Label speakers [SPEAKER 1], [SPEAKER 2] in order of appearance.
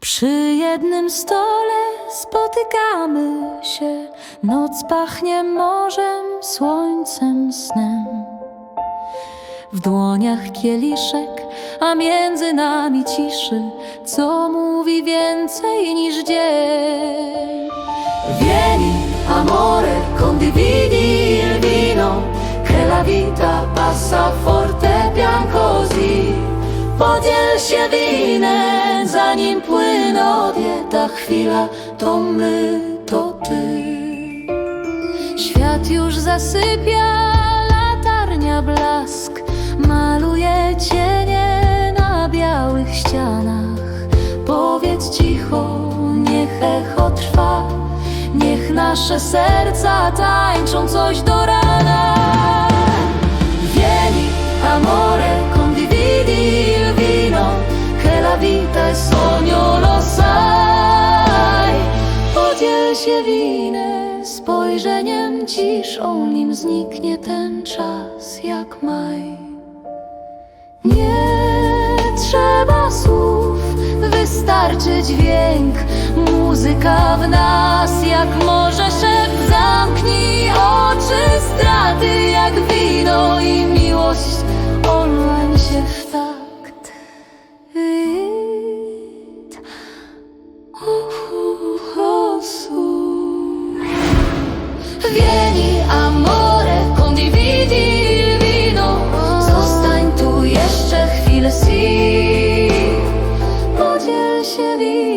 [SPEAKER 1] Przy jednym stole spotykamy się, noc pachnie morzem, słońcem, snem. W dłoniach kieliszek, a między nami ciszy, co mówi więcej niż dzień. Vieni, amore, condividi il vino, che la vita passa forte pian così. Podziel się winem, zanim płynie ta chwila, to my, to ty. Świat już zasypia, latarnia blask maluje cienie na białych ścianach. Powiedz cicho, niech echo trwa, niech nasze serca tańczą coś do rana. Vieni, amore, condividi il vino, che la vita è się winem, spojrzeniem ciszą, nim zniknie ten czas jak maj. Nie trzeba słów, wystarczy dźwięk, muzyka w nas jak może szept. Zamknij oczy, straty jak wino i miłość online się wta. believe.